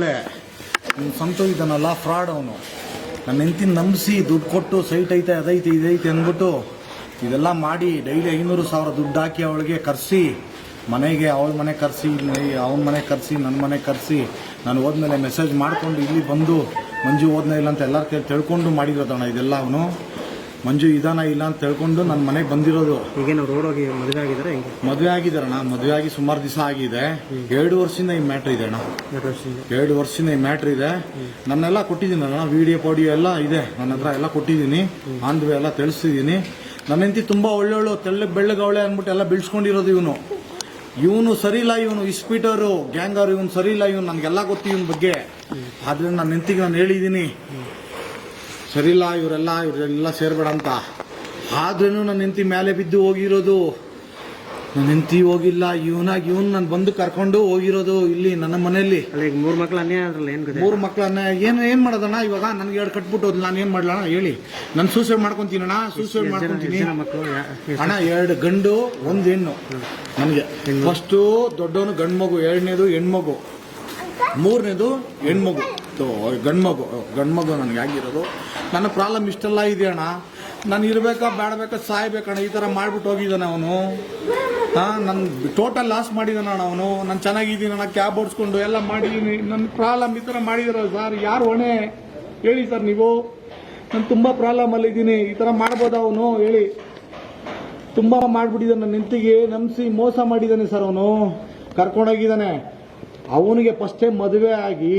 ಅವಳೆ ಸಂತು ಇದ್ದಾನಲ್ಲ ಫ್ರಾಡ್ ಅವನು. ನನ್ನ ಹೆಂಡತಿನ ನಂಬಿಸಿ, ದುಡ್ಡು ಕೊಟ್ಟು ಸೈಟ್ ಐತೆ, ಅದೈತೆ, ಇದೈತೆ ಅಂದ್ಬಿಟ್ಟು ಇದೆಲ್ಲ ಮಾಡಿ ಡೈಲಿ ಐನೂರು ಸಾವಿರ ದುಡ್ಡು ಹಾಕಿ ಅವಳಿಗೆ ಕರೆಸಿ, ಮನೆಗೆ, ಅವಳ ಮನೆ ಕರೆಸಿ ಅವನ ಮನೆ ಕರೆಸಿ ನನ್ನ ಮನೆ ಕರೆಸಿ, ನಾನು ಹೋದ್ಮೇಲೆ ಮೆಸೇಜ್ ಮಾಡಿಕೊಂಡು ಇಲ್ಲಿ ಬಂದು, ಮಂಜು ಓದ್ನೇ ಇಲ್ಲ ಅಂತ ಎಲ್ಲರ ಕೈ ತಿಳ್ಕೊಂಡು ಮಾಡಿರೋದಣ್ಣ ಇದೆಲ್ಲ ಅವನು. ಮಂಜು ಇದಾನ ಇಲ್ಲ ಅಂತ ಹೇಳ್ಕೊಂಡು ನನ್ನ ಮನೆಗೆ ಬಂದಿರೋದು. ಈಗೇನು ರೋಡ್ ಹೋಗಿ ಮದುವೆ ಆಗಿದ್ದಾರೆ ಹೆಂಗೆ? ಮದುವೆ ಆಗಿದಾರಣ್ಣ ಮದುವೆ ಆಗಿ ಸುಮಾರು ದಿವಸ ಆಗಿದೆ. ಎರಡು ವರ್ಷದಿಂದ ಈ ಮ್ಯಾಟ್ರ್ ಇದೆ ಅಣ್ಣ. ಎರಡು ವರ್ಷದಿಂದ. ಎರಡು ವರ್ಷದಿಂದ ಈ ಮ್ಯಾಟ್ರ್ ಇದೆ. ನನ್ನೆಲ್ಲ ಕೊಟ್ಟಿದ್ದೀನಿ ಅಣ್ಣ. ವಿಡಿಯೋ ಪಾಡಿಯೋ ಎಲ್ಲ ಇದೆ. ನನ್ನ ಹತ್ರ ಎಲ್ಲ ಕೊಟ್ಟಿದ್ದೀನಿ. ಆಂಧ್ರ ಎಲ್ಲ ತಿಳಿಸಿದ್ದೀನಿ. ನನ್ನ ಹೆಂಡತಿ ತುಂಬ ಒಳ್ಳೊಳ್ಳು ತೆಳ್ಳ ಬೆಳ್ಳಗವಳೆ ಅಂದ್ಬಿಟ್ಟು ಎಲ್ಲ ಬಿಳ್ಸ್ಕೊಂಡಿರೋದು ಇವನು. ಇವನು ಸರಿ ಇಲ್ಲ ಇವನು ಇಸ್ಪೀಟರು ಗ್ಯಾಂಗರು ಇವನು ಸರಿ ಇಲ್ಲ ಇವನು ನನಗೆಲ್ಲ ಗೊತ್ತು ಇವನ ಬಗ್ಗೆ. ಆದ್ರೆ ನನ್ನ ಹೆಂಡತಿಗೆ ನಾನು ಹೇಳಿದ್ದೀನಿ. ಸರಿ ಇಲ್ಲ ಇವರೆಲ್ಲ ಇವರೆಲ್ಲ ಸೇರ್ಬೇಡ ಅಂತ. ಆದ್ರೂ ನನ್ನ ಹೆಂಡತಿ ಮೇಲೆ ಬಿದ್ದು ಹೋಗಿರೋದು. ನನ್ನ ಹೆಂಡತಿ ಹೋಗಿಲ್ಲ ಇವನಾಗಿ ಇವನ್ ನಾನು ಬಂದು ಕರ್ಕೊಂಡು ಹೋಗಿರೋದು ಇಲ್ಲಿ ನನ್ನ ಮನೆಯಲ್ಲಿ. ಈಗ ಮೂರು ಮಕ್ಳು ಅನ್ಯಾಯ ಆದ್ರಲ್ಲ ಏನು ಗೊತ್ತೆ ಮೂರು ಮಕ್ಕಳನ್ನ ಏನು ಏನು ಮಾಡೋದಣ್ಣ ಇವಾಗ? ನನಗೆ ಎರಡು ಕಟ್ಬಿಟ್ಟು ಹೋದ್ಲು ನಾನು ಏನು ಮಾಡ್ಲಣ್ಣ? ಹೇಳಿ. ನಾನು ಸೂಸೈಡ್ ಮಾಡ್ಕೊಂತೀನಣ್ಣ ಸೂಸೈಡ್ ಮಾಡ್ಕೊಂತೀನಿ. ಜನ ಮಕ್ಕಳು ಅಣ್ಣ ಎರಡು ಗಂಡು ಒಂದು ಹೆಣ್ಣು. ನನಗೆ ಫಸ್ಟು ದೊಡ್ಡವನು ಗಂಡು ಮಗು ಎರಡನೇದು ಹೆಣ್ಮಗು. ಮೂರನೇದು ಹೆಣ್ಮಗು. ಗಂಡು ಮಗು ಗಂಡು ಮಗು ನನಗೆ ಆಗಿರೋದು ನನ್ನ ಪ್ರಾಬ್ಲಮ್ ಇಷ್ಟೆಲ್ಲ ಇದೆ ಅಣ್ಣ ನಾನು ಇರಬೇಕಾ ಬೇಡಬೇಕಾ ಸಾಯ್ಬೇಕಣ್ಣ? ಈ ಥರ ಮಾಡ್ಬಿಟ್ಟು ಹೋಗಿದ್ದಾನೆ ಅವನು. ಹಾಂ ನನ್ನ ಟೋಟಲ್ ಲಾಸ್ ಮಾಡಿದಾನಣ್ಣ ಅವನು. ನಾನು ಚೆನ್ನಾಗಿದ್ದೀನಿ ಅಣ್ಣ ಕ್ಯಾಬ್ ಓಡಿಸ್ಕೊಂಡು ಎಲ್ಲ ಮಾಡಿದ್ದೀನಿ ನನ್ನ ಪ್ರಾಬ್ಲಮ್ ಈ ಥರ ಮಾಡಿದಿರಲ್ಲ ಸರ್ ಯಾರು ಹೊಣೆ? ಹೇಳಿ ಸರ್ ನೀವು. ನಾನು ತುಂಬ ಇದ್ದೀನಿ. ಈ ಥರ ಮಾಡ್ಬೋದಾ ಅವನು? ಹೇಳಿ. ತುಂಬ ಮಾಡ್ಬಿಟ್ಟಿದ್ದಾನೆ ನನ್ನ ನಿಂತಿಗೆ, ನಂಬಿಸಿ ಮೋಸ ಮಾಡಿದ್ದಾನೆ ಸರ್ ಅವನು. ಕರ್ಕೊಂಡೋಗಿದ್ದಾನೆ. ಅವನಿಗೆ ಫಸ್ಟ್ ಟೈಮ್ ಮದುವೆ ಆಗಿ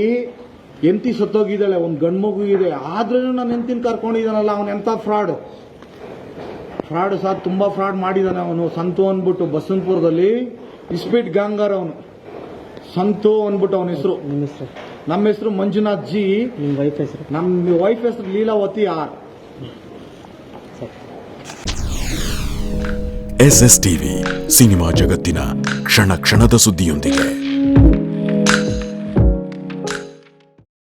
ಹೆಂಡತಿ ಸತ್ತೋಗಿದ್ದಾಳೆ ಒಂದು ಗಂಡು ಮಗು ಇದೆ. ಆದ್ರೂ ನನ್ನ ಎಂತಿನ ಕರ್ಕೊಂಡಿದ್ದಾನಲ್ಲ ಅವನು ಎಂಥ ಫ್ರಾಡ್ ಫ್ರಾಡ್ ಸಹ ತುಂಬ ಫ್ರಾಡ್ ಮಾಡಿದ್ದಾನೆ ಅವನು. ಸಂತು ಅಂದ್ಬಿಟ್ಟು ಬಸವನಪುರದಲ್ಲಿ ಇಸ್ಪೀಟ್ ಗಾಂಗಾರ್ ಅವನು. ಸಂತು ಅಂದ್ಬಿಟ್ಟು ಅವನ ಹೆಸರು. ಹೆಸರು? ನಮ್ಮ ಹೆಸರು ಮಂಜುನಾಥ್ ಜಿ. ನಿಮ್ಮ ವೈಫ್ ಹೆಸರು? ನಮ್ಮ ವೈಫ್ ಹೆಸರು Leelavathi R. S S TV cinema ಜಗತ್ತಿನ ಕ್ಷಣ ಕ್ಷಣದ ಸುದ್ದಿಯೊಂದಿಗೆ.